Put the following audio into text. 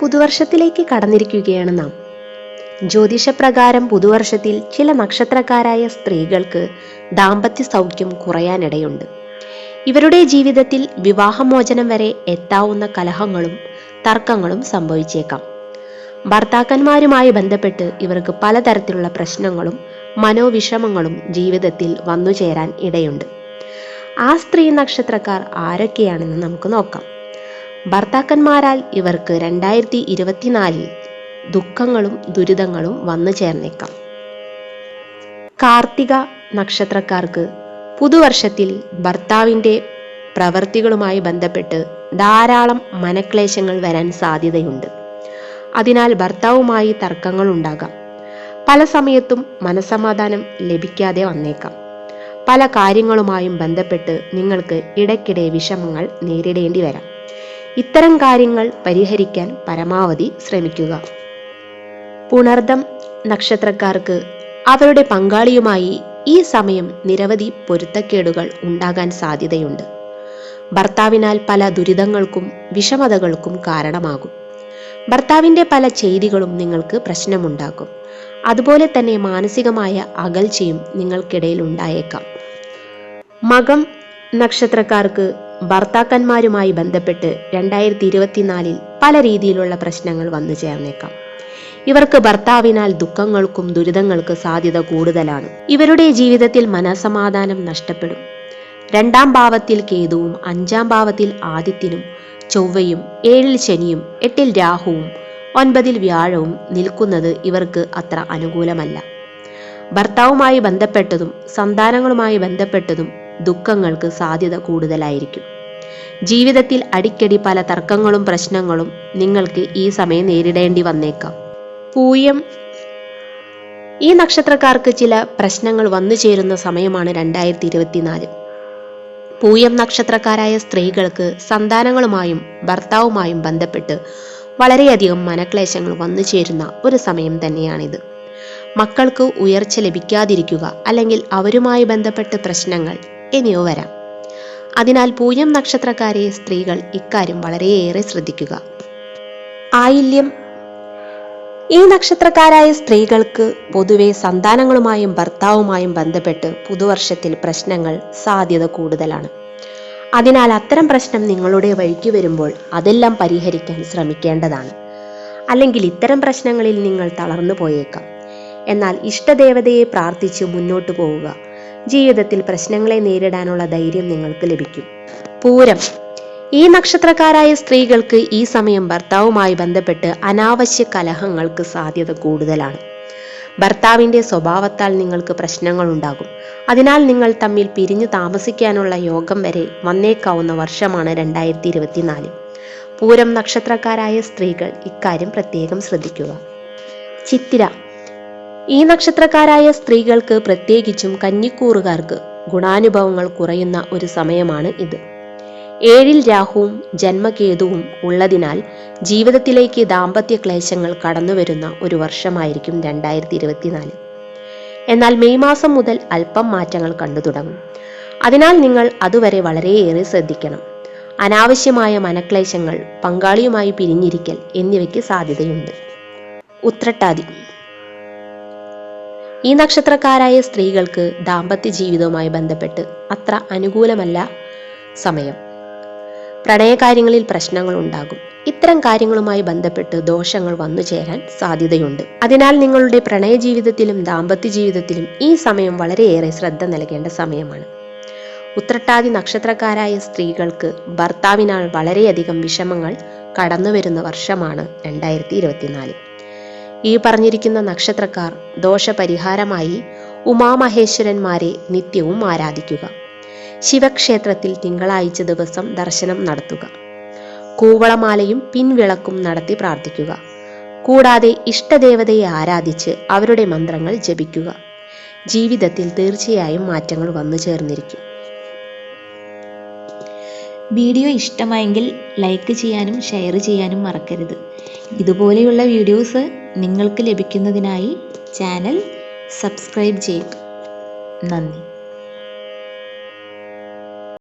പുതുവർഷത്തിലേക്ക് കടന്നിരിക്കുകയാണ് നാം. ജ്യോതിഷപ്രകാരം പുതുവർഷത്തിൽ ചില നക്ഷത്രക്കാരായ സ്ത്രീകൾക്ക് ദാമ്പത്യ സൗഖ്യം കുറയാനിടയുണ്ട്. ഇവരുടെ ജീവിതത്തിൽ വിവാഹമോചനം വരെ എത്താവുന്ന കലഹങ്ങളും തർക്കങ്ങളും സംഭവിച്ചേക്കാം. ഭർത്താക്കന്മാരുമായി ബന്ധപ്പെട്ട് ഇവർക്ക് പലതരത്തിലുള്ള പ്രശ്നങ്ങളും മനോവിഷമങ്ങളും ജീവിതത്തിൽ വന്നു ചേരാൻ ഇടയുണ്ട്. ആ സ്ത്രീ നക്ഷത്രക്കാർ ആരൊക്കെയാണെന്ന് നമുക്ക് നോക്കാം. ഭർത്താക്കന്മാരാൽ ഇവർക്ക് രണ്ടായിരത്തി ഇരുപത്തിനാലിൽ ദുഃഖങ്ങളും ദുരിതങ്ങളും വന്നു ചേർന്നേക്കാം. കാർത്തിക നക്ഷത്രക്കാർക്ക് പുതുവർഷത്തിൽ ഭർത്താവിന്റെ പ്രവൃത്തികളുമായി ബന്ധപ്പെട്ട് ധാരാളം മനക്ലേശങ്ങൾ വരാൻ സാധ്യതയുണ്ട്. അതിനാൽ ഭർത്താവുമായി തർക്കങ്ങൾ ഉണ്ടാകാം. പല സമയത്തും മനസമാധാനം ലഭിക്കാതെ വന്നേക്കാം. പല കാര്യങ്ങളുമായും ബന്ധപ്പെട്ട് നിങ്ങൾക്ക് ഇടയ്ക്കിടെ വിഷമങ്ങൾ നേരിടേണ്ടി വരാം. ഇത്തരം കാര്യങ്ങൾ പരിഹരിക്കാൻ പരമാവധി ശ്രമിക്കുക. പുണർദം നക്ഷത്രക്കാർക്ക് അവരുടെ പങ്കാളിയുമായി ഈ സമയം നിരവധി പൊരുത്തക്കേടുകൾ ഉണ്ടാകാൻ സാധ്യതയുണ്ട്. ഭർത്താവിനാൽ പല ദുരിതങ്ങൾക്കും വിഷമതകൾക്കും കാരണമാകും. ഭർത്താവിന്റെ പല ചെയ്തികളും നിങ്ങൾക്ക് പ്രശ്നമുണ്ടാക്കും. അതുപോലെ തന്നെ മാനസികമായ അകൽച്ചയും നിങ്ങൾക്കിടയിൽ ഉണ്ടായേക്കാം. മകം നക്ഷത്രക്കാർക്ക് ഭർത്താക്കന്മാരുമായി ബന്ധപ്പെട്ട് രണ്ടായിരത്തി ഇരുപത്തിനാലിൽ പല രീതിയിലുള്ള പ്രശ്നങ്ങൾ വന്നു ചേർന്നേക്കാം. ഇവർക്ക് ഭർത്താവിനാൽ ദുഃഖങ്ങൾക്കും ദുരിതങ്ങൾക്ക് സാധ്യത കൂടുതലാണ്. ഇവരുടെ ജീവിതത്തിൽ മനസമാധാനം നഷ്ടപ്പെടും. രണ്ടാം ഭാവത്തിൽ കേതുവും അഞ്ചാം ഭാവത്തിൽ ആദിത്യനും ചൊവ്വയും ഏഴിൽ ശനിയും എട്ടിൽ രാഹുവും ഒൻപതിൽ വ്യാഴവും നിൽക്കുന്നത് ഇവർക്ക് അത്ര അനുകൂലമല്ല. ഭർത്താവുമായി ബന്ധപ്പെട്ടതും സന്താനങ്ങളുമായി ബന്ധപ്പെട്ടതും ദുഃഖങ്ങൾക്ക് സാധ്യത കൂടുതലായിരിക്കും. ജീവിതത്തിൽ അടിക്കടി പല തർക്കങ്ങളും പ്രശ്നങ്ങളും നിങ്ങൾക്ക് ഈ സമയം നേരിടേണ്ടി വന്നേക്കാം. പൂയം. ഈ നക്ഷത്രക്കാർക്ക് ചില പ്രശ്നങ്ങൾ വന്നു ചേരുന്ന സമയമാണ് രണ്ടായിരത്തി ഇരുപത്തിനാല് പൂയം നക്ഷത്രക്കാരായ സ്ത്രീകൾക്ക് സന്താനങ്ങളുമായും ഭർത്താവുമായും ബന്ധപ്പെട്ട് വളരെയധികം മനക്ലേശങ്ങൾ വന്നു ചേരുന്ന ഒരു സമയം തന്നെയാണിത്. മക്കൾക്ക് ഉയർച്ച ലഭിക്കാതിരിക്കുക അല്ലെങ്കിൽ അവരുമായി ബന്ധപ്പെട്ട് പ്രശ്നങ്ങൾ എന്നിവ വരാം. അതിനാൽ പൂയം നക്ഷത്രക്കാരെ സ്ത്രീകൾ ഇക്കാര്യം വളരെയേറെ ശ്രദ്ധിക്കുക. ആയില്യം. ഈ നക്ഷത്രക്കാരായ സ്ത്രീകൾക്ക് പൊതുവെ സന്താനങ്ങളുമായും ഭർത്താവുമായും ബന്ധപ്പെട്ട് പുതുവർഷത്തിൽ പ്രശ്നങ്ങൾ സാധ്യത കൂടുതലാണ്. അതിനാൽ അത്തരം പ്രശ്നം നിങ്ങളുടെ വഴിക്ക് വരുമ്പോൾ അതെല്ലാം പരിഹരിക്കാൻ ശ്രമിക്കേണ്ടതാണ്. അല്ലെങ്കിൽ ഇത്തരം പ്രശ്നങ്ങളിൽ നിങ്ങൾ തളർന്നു പോയേക്കാം. എന്നാൽ ഇഷ്ടദേവതയെ പ്രാർത്ഥിച്ച് മുന്നോട്ട് പോവുക. ജീവിതത്തിൽ പ്രശ്നങ്ങളെ നേരിടാനുള്ള ധൈര്യം നിങ്ങൾക്ക് ലഭിക്കും. പൂരം. ഈ നക്ഷത്രക്കാരായ സ്ത്രീകൾക്ക് ഈ സമയം ഭർത്താവുമായി ബന്ധപ്പെട്ട് അനാവശ്യ കലഹങ്ങൾക്ക് സാധ്യത കൂടുതലാണ്. ഭർത്താവിന്റെ സ്വഭാവത്താൽ നിങ്ങൾക്ക് പ്രശ്നങ്ങൾ ഉണ്ടാകും അതിനാൽ നിങ്ങൾ തമ്മിൽ പിരിഞ്ഞു താമസിക്കാനുള്ള യോഗം വരെ വന്നേക്കാവുന്ന വർഷമാണ് രണ്ടായിരത്തി ഇരുപത്തിനാല് പൂരം നക്ഷത്രക്കാരായ സ്ത്രീകൾ ഇക്കാര്യം പ്രത്യേകം ശ്രദ്ധിക്കുക. ചിത്തിര. ഈ നക്ഷത്രക്കാരായ സ്ത്രീകൾക്ക് പ്രത്യേകിച്ചും കന്നിക്കൂറുകാർക്ക് ഗുണാനുഭവങ്ങൾ കുറയുന്ന ഒരു സമയമാണ് ഇത്. ഏഴിൽ രാഹുവും ജന്മകേതുവും ഉള്ളതിനാൽ ജീവിതത്തിലേക്ക് ദാമ്പത്യ ക്ലേശങ്ങൾ കടന്നുവരുന്ന ഒരു വർഷമായിരിക്കും രണ്ടായിരത്തി ഇരുപത്തിനാല് എന്നാൽ മെയ് മാസം മുതൽ അല്പം മാറ്റങ്ങൾ കണ്ടു തുടങ്ങും. അതിനാൽ നിങ്ങൾ അതുവരെ വളരെയേറെ ശ്രദ്ധിക്കണം. അനാവശ്യമായ മനക്ലേശങ്ങൾ പങ്കാളിയുമായി പിരിഞ്ഞിരിക്കൽ എന്നിവയ്ക്ക് സാധ്യതയുണ്ട്. ഉത്രട്ടാതി ഈ നക്ഷത്രക്കാരായ സ്ത്രീകൾക്ക് ദാമ്പത്യ ജീവിതവുമായി ബന്ധപ്പെട്ട് അത്ര അനുകൂലമല്ല സമയം. പ്രണയകാര്യങ്ങളിൽ പ്രശ്നങ്ങൾ ഉണ്ടാകും. ഇത്തരം കാര്യങ്ങളുമായി ബന്ധപ്പെട്ട് ദോഷങ്ങൾ വന്നു ചേരാൻ സാധ്യതയുണ്ട്. അതിനാൽ നിങ്ങളുടെ പ്രണയ ജീവിതത്തിലും ദാമ്പത്യ ജീവിതത്തിലും ഈ സമയം വളരെയേറെ ശ്രദ്ധ നൽകേണ്ട സമയമാണ്. ഉത്രട്ടാതി നക്ഷത്രക്കാരായ സ്ത്രീകൾക്ക് ഭർത്താവിനാൽ വളരെയധികം വിഷമങ്ങൾ കടന്നുവരുന്ന വർഷമാണ് രണ്ടായിരത്തി ഇരുപത്തിനാല്. ഈ പറഞ്ഞിരിക്കുന്ന നക്ഷത്രക്കാർ ദോഷപരിഹാരമായി ഉമാമഹേശ്വരന്മാരെ നിത്യവും ആരാധിക്കുക. ശിവക്ഷേത്രത്തിൽ തിങ്കളാഴ്ച ദിവസം ദർശനം നടത്തുക. കൂവളമാലയും പിൻവിളക്കും നടത്തി പ്രാർത്ഥിക്കുക. കൂടാതെ ഇഷ്ടദേവതയെ ആരാധിച്ച് അവരുടെ മന്ത്രങ്ങൾ ജപിക്കുക. ജീവിതത്തിൽ തീർച്ചയായും മാറ്റങ്ങൾ വന്നു ചേർന്നിരിക്കും. വീഡിയോ ഇഷ്ടമായെങ്കിൽ ലൈക്ക് ചെയ്യാനും ഷെയർ ചെയ്യാനും മറക്കരുത്. ഇതുപോലെയുള്ള വീഡിയോസ് നിങ്ങൾക്ക് ലഭിക്കുന്നതിനായി ചാനൽ സബ്സ്ക്രൈബ് ചെയ്യുക. നന്ദി.